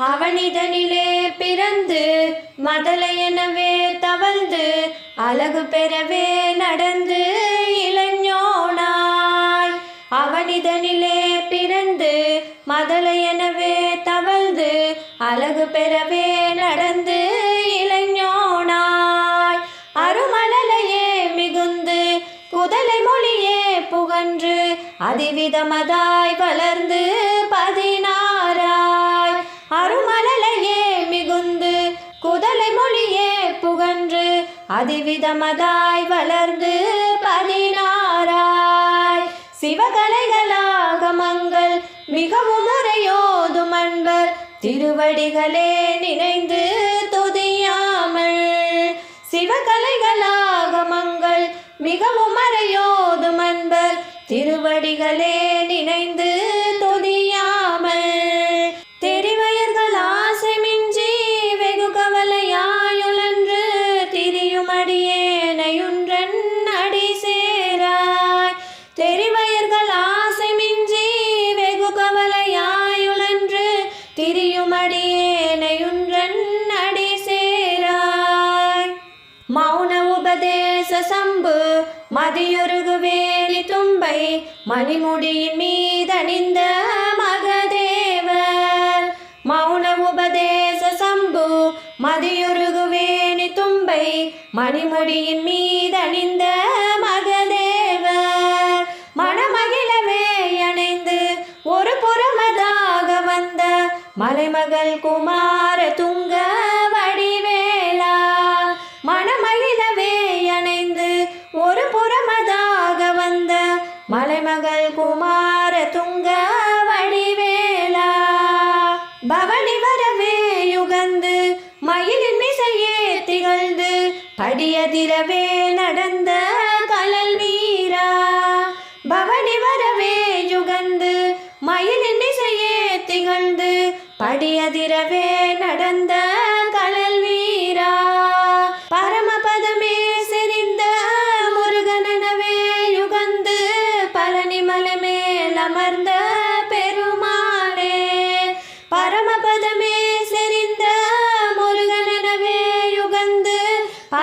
அவனிதனிலே பிறந்து மதலை எனவே தவழ்ந்து அழகு பெறவே நடந்து இளைஞனாய் அவனிதனிலே பிறந்து மதலை எனவே தவழ்ந்து அழகு பெறவே நடந்து இளைஞனாய் அருமணலையே மிகுந்து குதலை மொழியே புகன்று அதிவிதமதாய் வளர்ந்து பதி அதிவிதமதாய் வளர்ந்து பதினாராய் சிவகலைகளாகமங்கள் மிகவும் முறையோதும் அன்பர் திருவடிகளே நினைந்து துதியாமல். சிவகலைகளாகமங்கள் மிகவும் மறையோதும் அன்பர் திருவடிகளே மௌன உபதேச சம்பு மதியொருகு வேலி தும்பை மணிமுடியின் மீதணிந்த மகதேவர். மௌன உபதேச சம்பு மதியொருகு வேணி தும்பை மணிமுடியின் மீதணிந்த மகதேவர். மணமகிழவே அணைந்து ஒரு புறமதாக வந்த மலைமகள் குமார துங்க மகள் குமார துங்க வடிவேலா. பவனி வரவே யுகந்து மயிலின் மிசையே திகழ்ந்து படியதிரவே நடந்த கலல் வீரா பவனி வரவே யுகந்து மயிலின் மிசையே திகழ்ந்து படியதிரவே நடந்த